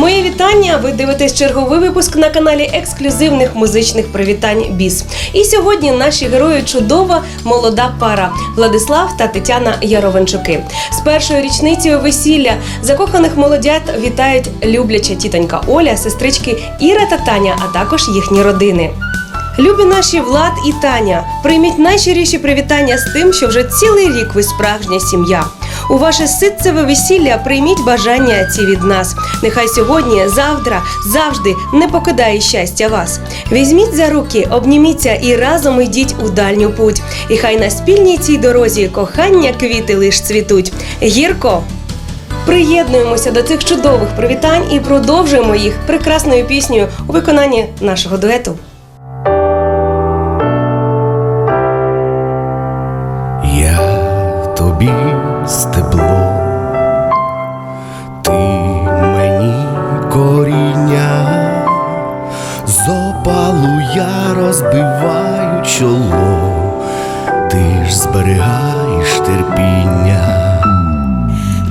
Мої вітання. Ви дивитесь черговий випуск на каналі ексклюзивних музичних привітань Біс. І сьогодні наші герої чудова молода пара Владислав та Тетяна Яровенчуки. З першою річницею весілля закоханих молодят вітають любляча тітонька Оля, сестрички Іра та Таня, а також їхні родини. Любі наші Влад і Таня, прийміть найщиріші привітання з тим, що вже цілий рік ви справжня сім'я. У ваше ситцеве весілля прийміть бажання ці від нас. Нехай сьогодні, завтра, завжди не покидає щастя вас. Візьміть за руки, обніміться і разом йдіть у дальню путь. І хай на спільній цій дорозі кохання квіти лиш цвітуть. Гірко! Приєднуємося до цих чудових привітань і продовжуємо їх прекрасною піснею у виконанні нашого дуету. Я тобі стебло, ти мені коріння, з опалу я розбиваю чоло, ти ж зберігаєш терпіння.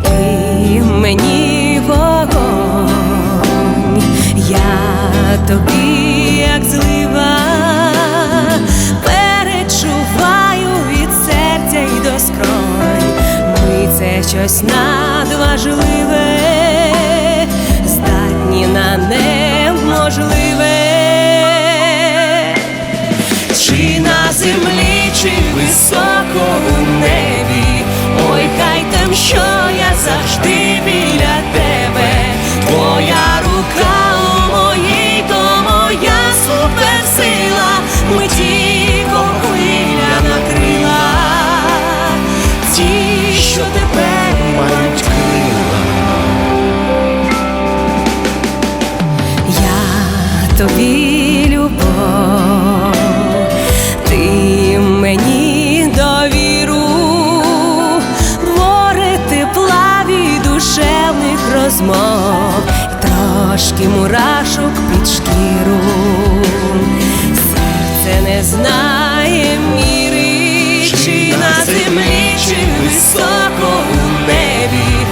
Ти мені вогонь, я тобі щось надважливе, здатні на неможливе. Розмов, і трошки мурашок під шкіру, серце не знає міри, чи на землі, чи високо у небі.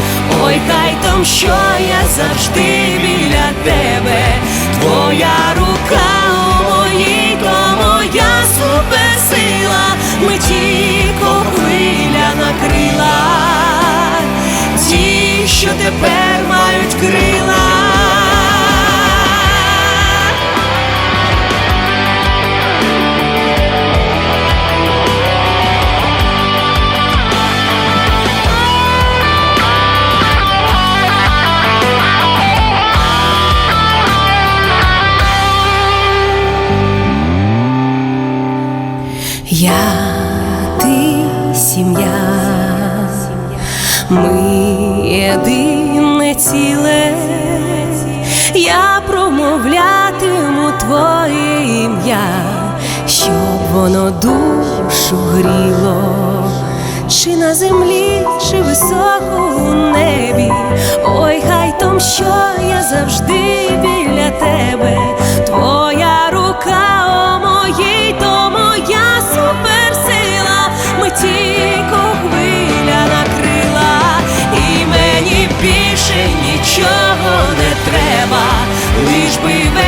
Ой, хай там, що я завжди біля тебе, твоя рука сім'я, ми єдине ціле, я промовлятиму твоє ім'я, щоб воно душу гріло, чи на землі, чи високо у небі, ой, хай там, що я завжди біля тебе,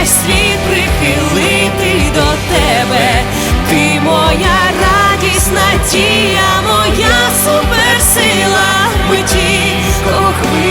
світ прихилити до тебе, ти моя радість, надія, моя суперсила миті кохви.